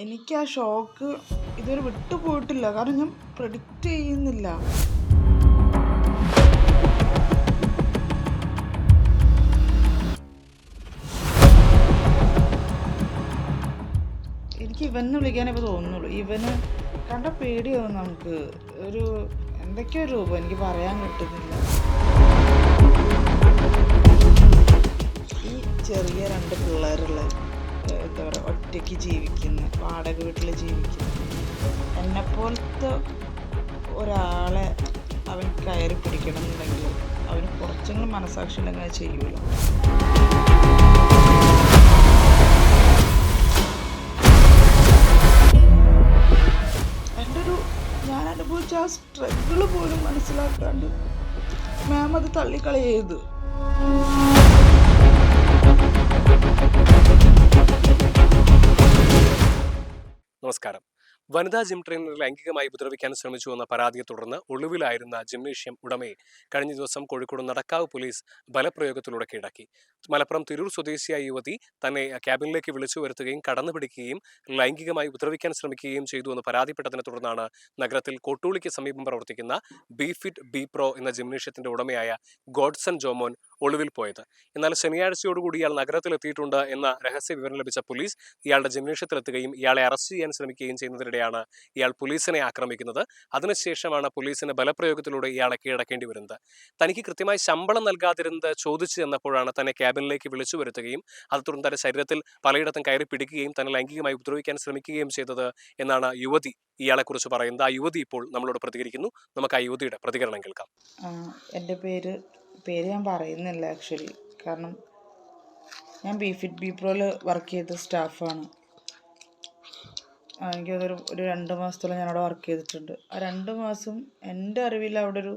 എനിക്ക് ആ ഷോക്ക് ഇതുവരെ വിട്ടുപോയിട്ടില്ല. കാരണം ഞാൻ പ്രഡിക്റ്റ് ചെയ്യുന്നില്ല. എനിക്ക് ഇവനെ വിളിക്കാനേ ഇപ്പോൾ തോന്നുന്നുള്ളൂ. ഇവന് കണ്ട പേടിയാവും നമുക്ക്. ഒരു എന്തൊക്കെയോ രൂപം എനിക്ക് പറയാൻ കിട്ടുന്നില്ല. ഈ ചെറിയ രണ്ട് പിള്ളേരുള്ള എന്താ പറയുക ഒറ്റയ്ക്ക് ജീവിക്കുന്ന വാടക വീട്ടിൽ ജീവിക്കുന്ന. എന്നെപ്പോലത്തെ ഒരാളെ അവൻ കയറി പിടിക്കണം എന്നുണ്ടെങ്കിൽ അവന് കുറച്ചെങ്കിലും മനസാക്ഷി ഉണ്ടെങ്കിൽ ചെയ്യുമല്ലോ. എന്റെ ഒരു ഞാൻ അനുഭവിച്ച ആ സ്ട്രഗിൾ പോലും മനസ്സിലാക്കാണ്ട് മാം അത് തള്ളിക്കളയത് നമസ്കാരം. വനിതാ ജിം ട്രെയിനർ ലൈംഗികമായി ഉപദ്രവിക്കാൻ ശ്രമിച്ചു എന്ന പരാതിയെ തുടർന്ന് ഒളിവിലായിരുന്ന ജിംനേഷ്യം ഉടമയെ കഴിഞ്ഞ ദിവസം കോഴിക്കോട് നടക്കാവ് പോലീസ് ബലപ്രയോഗത്തിലൂടെ കീഴടക്കി. മലപ്പുറം തിരൂർ സ്വദേശിയായ യുവതി തന്നെ ക്യാബിനിലേക്ക് വിളിച്ചു വരുത്തുകയും കടന്നുപിടിക്കുകയും ലൈംഗികമായി ഉപദ്രവിക്കാൻ ശ്രമിക്കുകയും ചെയ്തു എന്ന് പരാതിപ്പെട്ടതിനെ തുടർന്നാണ് നഗരത്തിൽ കോട്ടൂളിക്ക് സമീപം പ്രവർത്തിക്കുന്ന ബി ഫിറ്റ് ബി പ്രോ എന്ന ജിംനേഷ്യത്തിന്റെ ഉടമയായ ഗോഡ്സൺ ജോമോൻ ഒളിവിൽ പോയത്. എന്നാൽ ശനിയാഴ്ചയോടുകൂടി ഇയാൾ നഗരത്തിലെത്തിയിട്ടുണ്ട് എന്ന രഹസ്യ വിവരം ലഭിച്ച പോലീസ് ഇയാളുടെ ജിംനേഷ്യത്തിലെത്തുകയും ഇയാളെ അറസ്റ്റ് ചെയ്യാൻ ശ്രമിക്കുകയും ചെയ്യുന്നതിനിടെയാണ് ഇയാൾ പോലീസിനെ ആക്രമിക്കുന്നത്. അതിനുശേഷമാണ് പോലീസിന് ബലപ്രയോഗത്തിലൂടെ ഇയാളെ കീഴടക്കേണ്ടി വരുന്നത്. തനിക്ക് കൃത്യമായി ശമ്പളം നൽകാതിരുന്നത് ചോദിച്ചു ചെന്നപ്പോഴാണ് തന്നെ ക്യാബിനിലേക്ക് വിളിച്ചു വരുത്തുകയും അത് തുടർന്ന് തന്റെ ശരീരത്തിൽ പലയിടത്തും കയറി പിടിക്കുകയും തന്നെ ലൈംഗികമായി ഉപദ്രവിക്കാൻ ശ്രമിക്കുകയും ചെയ്തത് എന്നാണ് യുവതി ഇയാളെക്കുറിച്ച് പറയുന്നത്. ആ യുവതി ഇപ്പോൾ നമ്മളോട് പ്രതികരിക്കുന്നു. നമുക്ക് ആ യുവതിയുടെ പ്രതികരണം കേൾക്കാം. എന്റെ പേര് പേര് ഞാൻ പറയുന്നില്ല ആക്ച്വലി കാരണം ഞാൻ ബി ഫിറ്റ് ബി പ്രോയിൽ വർക്ക് ചെയ്ത സ്റ്റാഫാണ് എനിക്കതൊരു ഒരു രണ്ട് മാസത്തോളം ഞാനവിടെ അവിടെ വർക്ക് ചെയ്തിട്ടുണ്ട്. ആ രണ്ട് മാസം എന്റെ അറിവിൽ അവിടെ ഒരു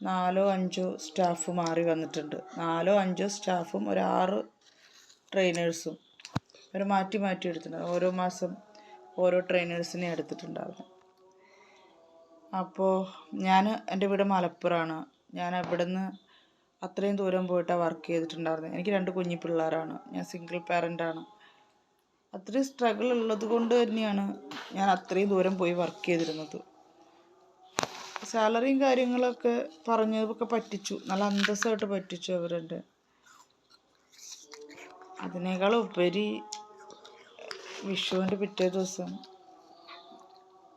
നാലോ അഞ്ചോ സ്റ്റാഫ് മാറി വന്നിട്ടുണ്ട്. നാലോ അഞ്ചോ സ്റ്റാഫും ഒരു ആറ് ട്രെയിനേഴ്സും അവർ മാറ്റി മാറ്റി എടുത്തിട്ടുണ്ട്. ഓരോ മാസം ഓരോ ട്രെയിനേഴ്സിനെ എടുത്തിട്ടുണ്ടായിരുന്നു അപ്പോൾ ഞാൻ എന്റെ വീട് മലപ്പുറമാണ് ഞാൻ അവിടുന്ന് അത്രയും ദൂരം പോയിട്ടാണ് വർക്ക് ചെയ്തിട്ടുണ്ടായിരുന്നത് എനിക്ക് രണ്ട് കുഞ്ഞു പിള്ളേരാണ്. ഞാൻ സിംഗിൾ പാരന്റാണ് അത്രയും സ്ട്രഗിൾ ഉള്ളത് കൊണ്ട് തന്നെയാണ് ഞാൻ അത്രയും ദൂരം പോയി വർക്ക് ചെയ്തിരുന്നത്. സാലറിയും കാര്യങ്ങളൊക്കെ പറഞ്ഞതൊക്കെ പറ്റിച്ചു. നല്ല അന്തസ്സായിട്ട് പറ്റിച്ചു അവരുടെ അതിനേക്കാൾ ഉപരി വിഷുവിന്റെ പിറ്റേ ദിവസം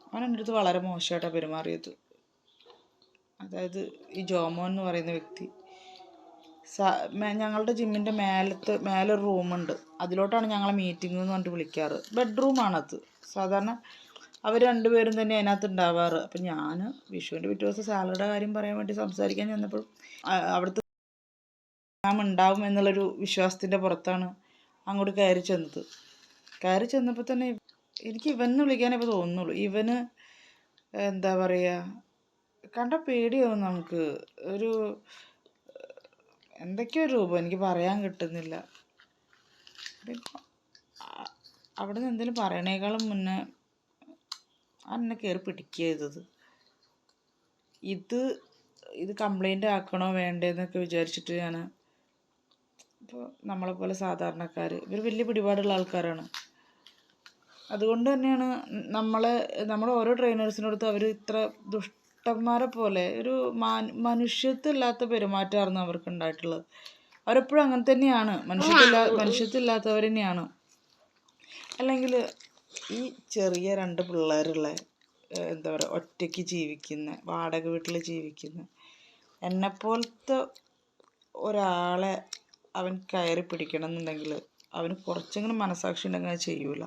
അവൻ എന്റെ അടുത്ത് വളരെ മോശമായിട്ടാണ് പെരുമാറിയത്. അതായത് ഈ ജോമോൻ എന്ന് പറയുന്ന വ്യക്തി. ഞങ്ങളുടെ ജിമ്മിന്റെ മേലത്ത് മേലെ ഒരു റൂമുണ്ട് അതിലോട്ടാണ് ഞങ്ങളെ മീറ്റിംഗ് എന്ന് പറഞ്ഞിട്ട് വിളിക്കാറ്. ബെഡ്റൂമാണത് സാധാരണ അവർ രണ്ടുപേരും തന്നെ അതിനകത്ത് ഉണ്ടാവാറ്. അപ്പം ഞാൻ വിഷുവിന്റെ പിറ്റേ ദിവസം സാലറിയുടെ കാര്യം പറയാൻ വേണ്ടി സംസാരിക്കാൻ ചെന്നപ്പോൾ അവിടുത്തെ ഞാൻ ഉണ്ടാവും എന്നുള്ളൊരു വിശ്വാസത്തിന്റെ പുറത്താണ് അങ്ങോട്ട് കയറി ചെന്നത്. കയറി ചെന്നപ്പോൾ തന്നെ എനിക്ക് ഇവനെ വിളിക്കാനേ ഇപ്പോൾ തോന്നുന്നുള്ളൂ. ഇവന് എന്താ പറയുക കണ്ട പേടിയാവും നമുക്ക്. ഒരു എന്തൊക്കെയോ രൂപം എനിക്ക് പറയാൻ കിട്ടുന്നില്ല. അവിടെ നിന്ന് എന്തെങ്കിലും പറയണേക്കാളും മുന്നേ എന്നെ കയറി പിടിക്കുക ചെയ്തത്. ഇത് ഇത് കംപ്ലൈന്റ് ആക്കണോ വേണ്ടേന്നൊക്കെ വിചാരിച്ചിട്ട് ഞാൻ ഇപ്പോൾ നമ്മളെപ്പോലെ സാധാരണക്കാർ ഇവർ വലിയ പിടിപാടുള്ള ആൾക്കാരാണ്. അതുകൊണ്ട് തന്നെയാണ് നമ്മളെ നമ്മുടെ ഓരോ ട്രെയിനേഴ്സിനടുത്ത് അവർ ഇത്ര ദുഷ്ടന്മാരെ പോലെ ഒരു മനുഷ്യത്വമില്ലാത്ത പെരുമാറ്റമായിരുന്നു അവർക്ക് ഉണ്ടായിട്ടുള്ളത് അവരെപ്പോഴും അങ്ങനെ തന്നെയാണ്. മനുഷ്യത്തില്ലാ മനുഷ്യത്വമില്ലാത്തവർ തന്നെയാണ്. അല്ലെങ്കിൽ ഈ ചെറിയ രണ്ട് പിള്ളേരുള്ള എന്താ പറയുക ഒറ്റയ്ക്ക് ജീവിക്കുന്ന വാടക വീട്ടിൽ ജീവിക്കുന്ന എന്നെപ്പോലത്തെ ഒരാളെ അവൻ കയറി പിടിക്കണം എന്നുണ്ടെങ്കിൽ അവന് കുറച്ചെങ്കിലും മനസാക്ഷി ഉണ്ടെങ്കിൽ അത് ചെയ്യൂല.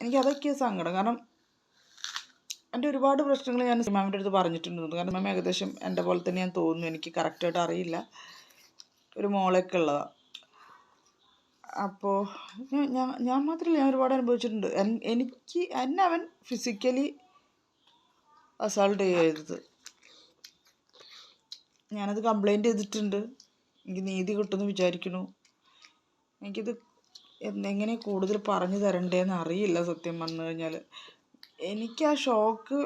എനിക്ക് അതൊക്കെ സങ്കടം. കാരണം എന്റെ ഒരുപാട് പ്രശ്നങ്ങൾ ഞാൻ മാമിന്റെ അടുത്ത് പറഞ്ഞിട്ടുണ്ട്. കാരണം മാം ഏകദേശം എന്റെ പോലെ തന്നെ ഞാൻ തോന്നുന്നു. എനിക്ക് കറക്റ്റായിട്ട് അറിയില്ല. ഒരു മോളൊക്കെ ഉള്ളതാണ് അപ്പോൾ ഞാൻ ഞാൻ മാത്രമല്ല ഞാൻ ഒരുപാട് അനുഭവിച്ചിട്ടുണ്ട്. എനിക്ക് എന്നെ അവൻ ഫിസിക്കലി അസോൾട്ട് ചെയ്തത് ഞാനത് കംപ്ലൈന്റ് ചെയ്തിട്ടുണ്ട്. എനിക്ക് നീതി കിട്ടുമെന്ന് വിചാരിക്കുന്നു. എനിക്കിത് എങ്ങനെ കൂടുതൽ പറഞ്ഞു തരണ്ടേന്ന് അറിയില്ല സത്യം പറഞ്ഞു കഴിഞ്ഞാൽ എനിക്ക് ആ ഷോക്ക്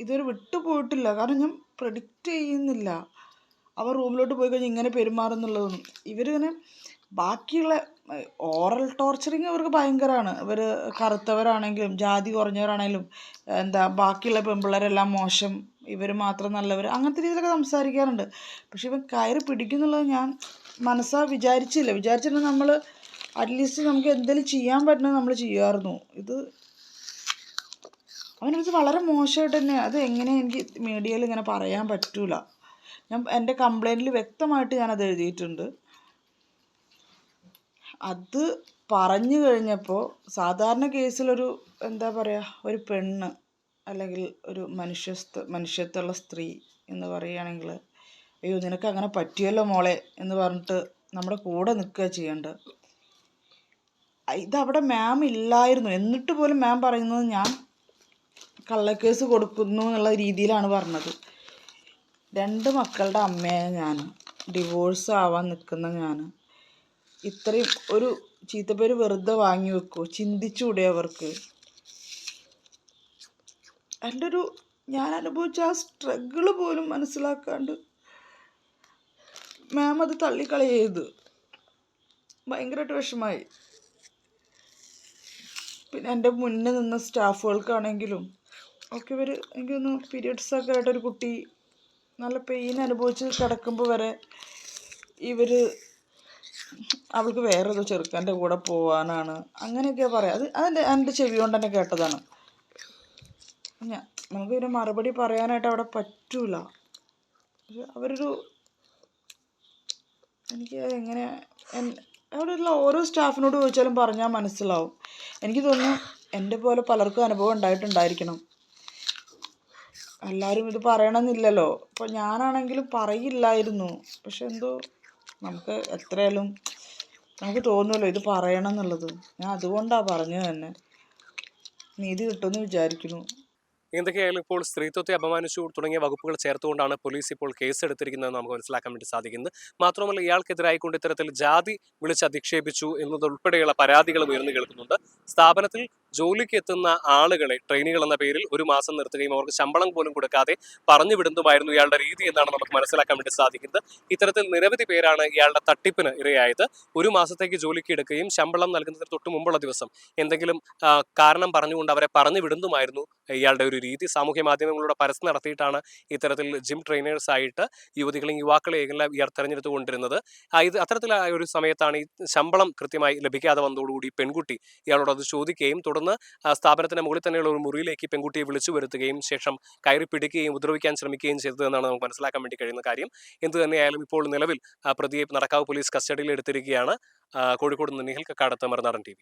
ഇതുവരെ വിട്ടുപോയിട്ടില്ല. കാരണം ഞാൻ പ്രഡിക്റ്റ് ചെയ്യുന്നില്ല. അവർ റൂമിലോട്ട് പോയി കഴിഞ്ഞാൽ ഇങ്ങനെ പെരുമാറുന്നുള്ളതൊന്നും ഇവരിങ്ങനെ ബാക്കിയുള്ള ഓറൽ ടോർച്ചറിങ് ഇവർക്ക് ഭയങ്കരമാണ്. ഇവർ കറുത്തവരാണെങ്കിലും ജാതി കുറഞ്ഞവരാണെങ്കിലും എന്താ ബാക്കിയുള്ള പെൺപിള്ളേരെല്ലാം മോശം. ഇവർ മാത്രം നല്ലവർ അങ്ങനത്തെ രീതിയിലൊക്കെ സംസാരിക്കാറുണ്ട്. പക്ഷെ ഇവൻ കയറി പിടിക്കുന്നുള്ളത് ഞാൻ മനസ്സാ വിചാരിച്ചില്ല. വിചാരിച്ചിട്ടുണ്ടെങ്കിൽ നമ്മൾ അറ്റ്ലീസ്റ്റ് നമുക്ക് എന്തെങ്കിലും ചെയ്യാൻ പറ്റുന്നത് നമ്മൾ ചെയ്യുമായിരുന്നു ഇത് അവനത് വളരെ മോശമായിട്ട് തന്നെ അത് എങ്ങനെ എനിക്ക് മീഡിയയിൽ ഇങ്ങനെ പറയാൻ പറ്റൂല. ഞാൻ എന്റെ കംപ്ലൈന്റിൽ വ്യക്തമായിട്ട് ഞാൻ അത് എഴുതിയിട്ടുണ്ട്. അത് പറഞ്ഞു കഴിഞ്ഞപ്പോൾ സാധാരണ കേസിലൊരു എന്താ പറയുക ഒരു പെണ്ണ് അല്ലെങ്കിൽ ഒരു മനുഷ്യ മനുഷ്യത്വമുള്ള സ്ത്രീ എന്ന് പറയുകയാണെങ്കിൽ അയ്യോ നിനക്ക് അങ്ങനെ പറ്റിയല്ലോ മോളെ എന്ന് പറഞ്ഞിട്ട് നമ്മുടെ കൂടെ നിൽക്കുക ചെയ്യേണ്ടത്. ഇതവിടെ മാം ഇല്ലായിരുന്നു. എന്നിട്ട് പോലും മാം പറയുന്നത് ഞാൻ കള്ളക്കേസ് കൊടുക്കുന്നു എന്നുള്ള രീതിയിലാണ് പറഞ്ഞത്. രണ്ട് മക്കളുടെ അമ്മയാണ് ഞാൻ ഡിവോഴ്സ് ആവാൻ നിൽക്കുന്ന ഞാൻ ഇത്രയും ഒരു ചീത്തപ്പേര് വെറുതെ വാങ്ങി വെക്കുമോ ചിന്തിച്ചുകൂടെ അവർക്ക്? എന്റെ ഒരു ഞാൻ അനുഭവിച്ച ആ സ്ട്രഗിൾ പോലും മനസ്സിലാക്കാണ്ട് മാം അത് തള്ളിക്കളയത് ഭയങ്കരമായിട്ട് വിഷമായി. പിന്നെ എന്റെ മുന്നേ നിന്ന സ്റ്റാഫുകൾക്കാണെങ്കിലും ഒക്കെ ഇവർ എനിക്ക് തോന്നുന്നു പീരിയഡ്സ് ഒക്കെ ആയിട്ടൊരു കുട്ടി നല്ല പെയിൻ അനുഭവിച്ച് കിടക്കുമ്പോൾ വരെ ഇവർ അവൾക്ക് വേറെ ഏതോ ചെറുക്കന്റെ കൂടെ പോവാനാണ് അങ്ങനെയൊക്കെയാണ് പറയാം. അത് അതെന്റെ എന്റെ ചെവി കൊണ്ട് തന്നെ കേട്ടതാണ്. ഞാൻ നമുക്ക് ഇതിന് മറുപടി പറയാനായിട്ട് അവിടെ പറ്റൂല. അവരൊരു എനിക്ക് എങ്ങനെ അവിടെയുള്ള ഓരോ സ്റ്റാഫിനോട് ചോദിച്ചാലും പറഞ്ഞാൽ മനസ്സിലാവും. എനിക്ക് തോന്നുന്നു എന്റെ പോലെ പലർക്കും അനുഭവം ഉണ്ടായിട്ടുണ്ടായിരിക്കണം. എല്ലാവരും ഇത് പറയണമെന്നില്ലല്ലോ അപ്പൊ ഞാനാണെങ്കിലും പറയില്ലായിരുന്നു. പക്ഷെ എന്തോ നമുക്ക് എത്രയായാലും നമുക്ക് തോന്നുമല്ലോ ഇത് പറയണം എന്നുള്ളത് ഞാൻ അതുകൊണ്ടാണ് പറഞ്ഞത് തന്നെ. നീതി കിട്ടുമെന്ന് വിചാരിക്കുന്നു. എന്തൊക്കെയായാലും ഇപ്പോൾ സ്ത്രീത്വത്തെ അപമാനിച്ചു തുടങ്ങിയ വകുപ്പുകൾ ചേർത്തുകൊണ്ടാണ് പോലീസ് ഇപ്പോൾ കേസ് എടുത്തിരിക്കുന്നത് നമുക്ക് മനസ്സിലാക്കാൻ വേണ്ടി സാധിക്കുന്നത്. മാത്രമല്ല ഇയാൾക്കെതിരായിക്കൊണ്ട് ഇത്തരത്തിൽ ജാതി വിളിച്ച് അധിക്ഷേപിച്ചു എന്നതുൾപ്പെടെയുള്ള പരാതികളും ഉയർന്നു കേൾക്കുന്നുണ്ട്. സ്ഥാപനത്തിൽ ജോലിക്ക് എത്തുന്ന ആളുകളെ ട്രെയിനികൾ എന്ന പേരിൽ ഒരു മാസം നിർത്തുകയും അവർക്ക് ശമ്പളം പോലും കൊടുക്കാതെ പറഞ്ഞു വിടുന്നതുമായിരുന്നു ഇയാളുടെ രീതി എന്നാണ് നമുക്ക് മനസ്സിലാക്കാൻ വേണ്ടി സാധിക്കുന്നത്. ഇത്തരത്തിൽ നിരവധി പേരാണ് ഇയാളുടെ തട്ടിപ്പിന് ഇരയായത്. ഒരു മാസത്തേക്ക് ജോലിക്ക് എടുക്കുകയും ശമ്പളം നൽകുന്നതിന് തൊട്ട് മുമ്പുള്ള ദിവസം എന്തെങ്കിലും കാരണം പറഞ്ഞുകൊണ്ട് അവരെ പറഞ്ഞു വിടുന്നതുമായിരുന്നു ഇയാളുടെ ഒരു രീതി സാമൂഹ്യ മാധ്യമങ്ങളിലൂടെ പരസ്യം നടത്തിയിട്ടാണ് ഇത്തരത്തിൽ ജിം ട്രെയിനേഴ്സ് ആയിട്ട് യുവതികളെയും യുവാക്കളെയും എല്ലാം ഇയാൾ തെരഞ്ഞെടുത്തു കൊണ്ടിരുന്നത് ഇത് അത്തരത്തിലായ ഒരു സമയത്താണ് ഈ ശമ്പളം കൃത്യമായി ലഭിക്കാതെ വന്നതോടുകൂടി പെൺകുട്ടി ഇയാളോട് അത് ചോദിക്കുകയും തുടർന്ന് സ്ഥാപനത്തിന്റെ സ്ഥാപനത്തിന് മുകളിൽ തന്നെയുള്ള ഒരു മുറിയിലേക്ക് പെൺകുട്ടിയെ വിളിച്ചു വരുത്തുകയും ശേഷം കയറി പിടിക്കുകയും ഉപദ്രവിക്കാൻ ശ്രമിക്കുകയും ചെയ്തത് എന്നാണ് നമുക്ക് മനസ്സിലാക്കാൻ വേണ്ടി കഴിയുന്ന കാര്യം. എന്ത് തന്നെയായാലും ഇപ്പോൾ നിലവിൽ പ്രതിയെ നടക്കാവ് പോലീസ് കസ്റ്റഡിയിൽ എടുത്തിരിക്കുകയാണ്. കോഴിക്കോട് നിന്ന് നിഹിൽ കക്കാടത്ത് മറുനാടൻ ടി